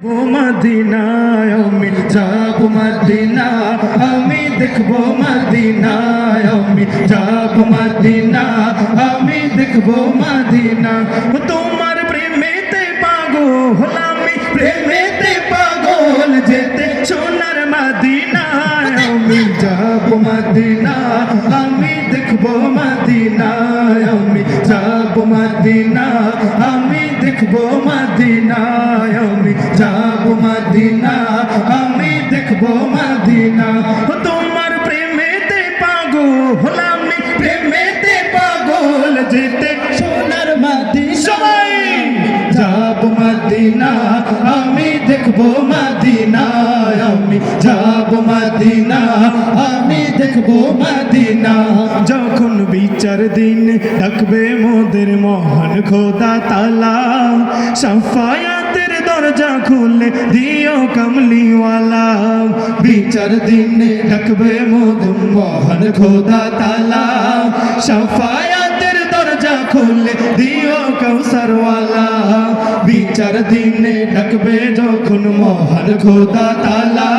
মদিনায় আমি যাব মদিনা আমি দেখব মদিনায় আমি যাব মদিনা আমি দেখব মদিনা তোমার প্রেমেতে পাগল, আমি প্রেমেতে পাগল, যেতে সোনার মদিনায় আমি যাব মদিনা আমি দেখব মদিনায় আমি যাব মদিনা আমি দেখব মদিনায়। মদিনা। তোমার প্রেমেতে পাগল আমি প্রেমেতে পাগল যেতে সোনার মদিনা। সবাই যাব মদিনা, আমি দেখব মদিনা, আমি যাব মদিনা, আমি দেখব মদিনা। যখন বিচার দিন ডাকবে মোদের মহান খোদা তালা, সাফায়াতের দরজা খুলে দিও কমলিওয়ালা। বিচার দিন ডাকবে মোদের মহান খোদা তালা। সাফায়াতের দরজা খুলে দিও কৌসরওয়ালা বিচার দিনে ডাকবে যখন মহান খোদা তালা।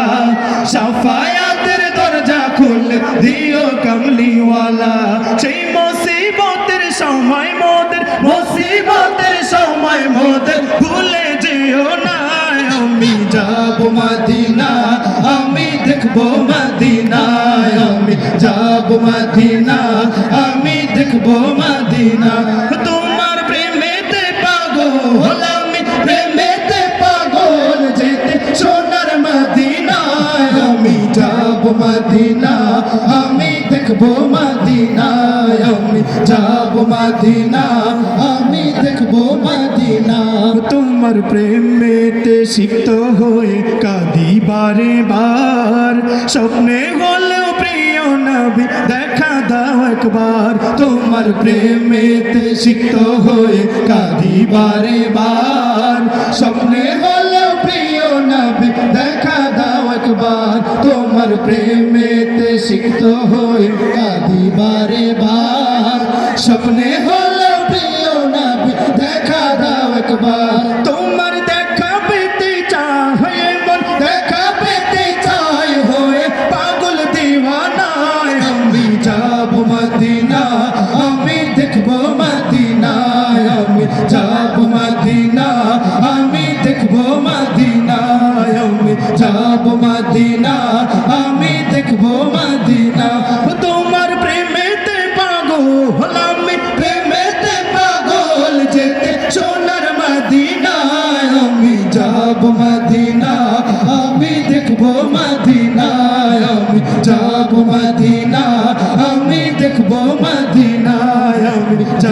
সাফায়াতের দরজা খুলে দিও কমলিওয়ালা। সেই মুসিবতের সময় মোদের, মুসিবতের সময় মোদের ভুলে যেও না। যাব মদিনা, আমি দেখব মদিনা আমি যাব মদিনা, আমি দেখব মদিনা। তোমার প্রেমেতে পাগল, আমি প্রেমেতে পাগল যেতে সোনার মদিনা আমি যাব মদিনা, আমি দেখব মদিনা আমি যাব মদিনা, আমি দেখব মদিনা। তোমার প্রেমেতে সিক্ত হয়ে কাঁদি বারে বার স্বপ্নে হলেও প্রিয় নবী দেখা দাও একবার। তোমার প্রেমেতে সিক্ত হয়ে কাঁদি বারে বার স্বপ্নে হলেও প্রিয় নবী দেখা দাও একবার। তোমার প্রেমেতে সিক্ত হয়ে কাঁদি বারে বার স্বপ্নে হলেও প্রিয় নবী দেখা দাও একবার। দেখব মদিনায়, আমি যাব মদিনা আমি দেখব মদিনায়, আমি যাব মদিনা আমি দেখব মদিনা তোমার প্রেমেতে পাগল, আমি প্রেমেতে পাগল, যেতে সোনার মদিনায়, আমি যাব মদিনা আমি দেখব মদিনায়, আমি যাব মদিনা আমি দেখব মদিনায় আমি